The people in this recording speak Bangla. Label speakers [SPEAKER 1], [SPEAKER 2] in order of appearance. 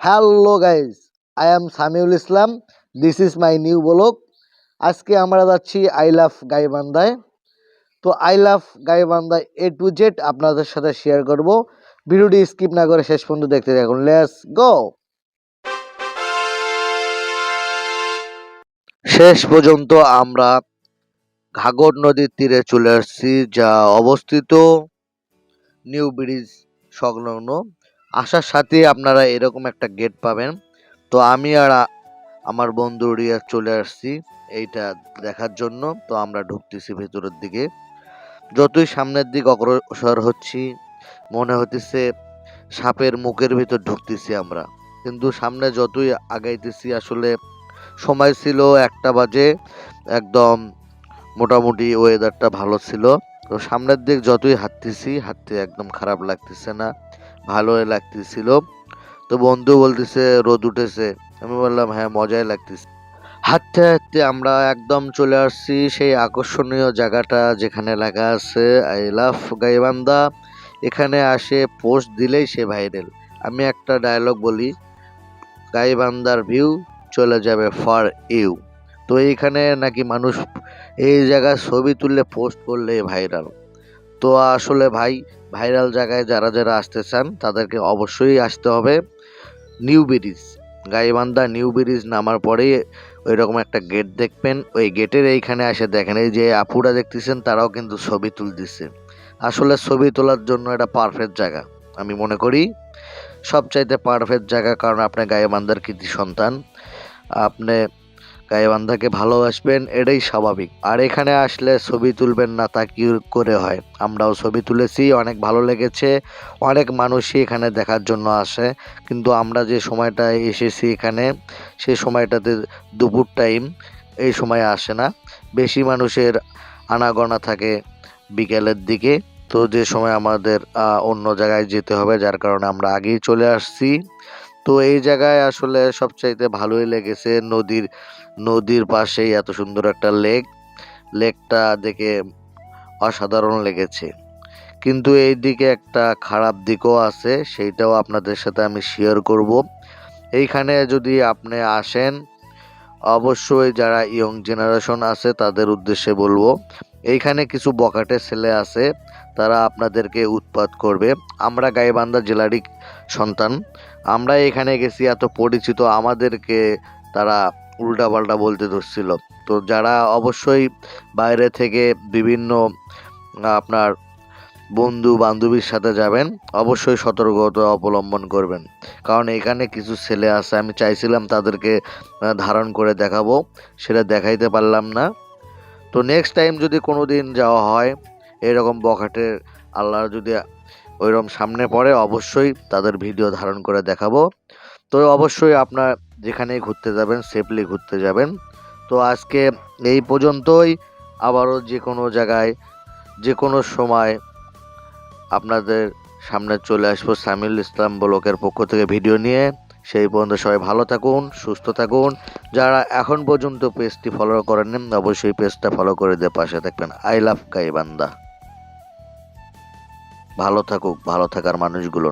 [SPEAKER 1] Hello guys I am Samiul Islam this is my new vlog আজকে আমরা যাচ্ছি আই লাভ গাইবান্ধায় তো আই লাভ গাইবান্ধায় এ টু জেড আপনাদের সাথে শেয়ার করব ভিডিওটি স্কিপ না করে শেষ পর্যন্ত দেখতে থাকুন লেস গো শেষ পর্যন্ত আমরা ঘাগর নদীর তীরে চলে আসছি, যা অবস্থিত নিউ ব্রিজ সংলগ্ন আসার সাথে আপনারা এরকম একটা গেট পাবেন। তো আমি আর আমার বন্ধু রিয়া চলে আসছি এইটা দেখার জন্য। তো আমরা ঢুকতেছি ভেতরের দিকে। যতই সামনের দিক অগ্রসর হচ্ছি, মনে হতেছে সাপের মুখের ভিতর ঢুকতেছি আমরা। কিন্তু সামনে যতই আগাইতেছি, আসলে সময় ছিল একটা বাজে, একদম মোটামুটি ওয়েদারটা ভালো ছিল। তো সামনের দিক যতই হাঁটতেছি, হাঁটতে একদম খারাপ লাগতেছে না। ভালোই লাগতেছিল। তো বন্ধু বলতেছে, রোদ উঠেছে। আমি বললাম হ্যাঁ মজাই লাগতেছে। হাঁটতে হাঁটতে আমরা একদম চলে আসছি সেই আকর্ষণীয় জায়গাটা যেখানে লেখা আছে, আই লাভ গাইবান্ধা। এখানে আসে পোস্ট দিলেই সে ভাইরাল আমি একটা ডায়লগ বলি, গাইবান্ধার ভিউ চলে যাবে ফর ইউ তো এইখানে নাকি মানুষ এই জায়গায় ছবি তুললে পোস্ট করলে ভাইরাল তো আসলে ভাই ভাইরাল জায়গায় যারা যারা আসতে চান, তাদেরকে অবশ্যই আসতে হবে। New bridge Gaibandha new bridge নামার পরেই ওই রকম একটা গেট দেখবেন। ওই গেটের এইখানে এসে দেখেন এই যে আপুরা দেখতেছেন, তারাও কিন্তু ছবি তুলতেছে। আসলে ছবি তোলার জন্য এটা পারফেক্ট জায়গা, আমি মনে করি। সবচাইতে পারফেক্ট জায়গা কারণ আপনি গাইবান্ধার কৃতি সন্তান। আপনি গাইবান্ধাকে ভালোবাসবেন, এটাই স্বাভাবিক। আর এখানে আসলে ছবি তুলবেন না তা কি করে হয়? আমরাও ছবি তুলেছি, অনেক ভালো লেগেছে, অনেক মানুষই এখানে দেখার জন্য আসে। কিন্তু আমরা যে সময়টা এসেছি এখানে সেই সময়টাতে দুপুর টাইম, এই সময় আসে না। বেশি মানুষের আনাগোনা থাকে বিকেলের দিকে। তো যে সময় আমাদের অন্য জায়গায় যেতে হবে, যার কারণে আমরা আগেই চলে আসছি। তো এই জায়গায় আসলে সবচাইতে ভালোই লেগেছে নদীর নদীর পাশেই এত সুন্দর একটা লেক। লেকটা দেখে অসাধারণ লেগেছে। কিন্তু এই দিকে একটা খারাপ দিকও আছে, সেইটাও আপনাদের সাথে আমি শেয়ার করব। এইখানে যদি আপনি আসেন, অবশ্যই যারা ইয়ং জেনারেশন আছে, তাদের উদ্দেশ্যে বলব এইখানে কিছু বকাটে ছেলে আছে, তারা আপনাদেরকে উৎপাত করবে। আমরা গাইবান্ধা জেলারই সন্তান। আমরা এখানে গেছি এত পরিচিত, আমাদেরকে তারা উল্টাপাল্টা বলতে ধরছিল। তো যারা অবশ্যই বাইরে থেকে বিভিন্ন, আপনার বন্ধু বান্ধবীর সাথে যাবেন, অবশ্যই সতর্কতা অবলম্বন করবেন। কারণ এখানে কিছু ছেলে আছে, আমি চাইছিলাম তাদেরকে ধারণ করে দেখাবো, সেটা দেখাইতে পারলাম না। তো নেক্সট টাইম যদি কোনো দিন যাওয়া হয়, এরকম বখাটের আল্লাহ যদি ওইরকম সামনে পড়ে, অবশ্যই তাদের ভিডিও ধারণ করে দেখাবো। তো অবশ্যই আপনার যেখানেই ঘুরতে যাবেন সেফলি ঘুরতে যাবেন। তো আজকে এই পর্যন্তই। আবারও যে কোনো জায়গায় যে কোনো সময় আপনাদের সামনে চলে আসব সামিল ইসলাম ব্লকের পক্ষ থেকে ভিডিও নিয়ে। সেই পর্যন্ত সবাই ভালো থাকুন, সুস্থ থাকুন। যারা এখন পর্যন্ত পেজটি ফলো করেন অবশ্যই পেজটা ফলো করে দিয়ে পাশে থাকবেন। আই লাভ গাইবান্দা ভালো থাকুক, ভালো থাকার মানুষগুলো।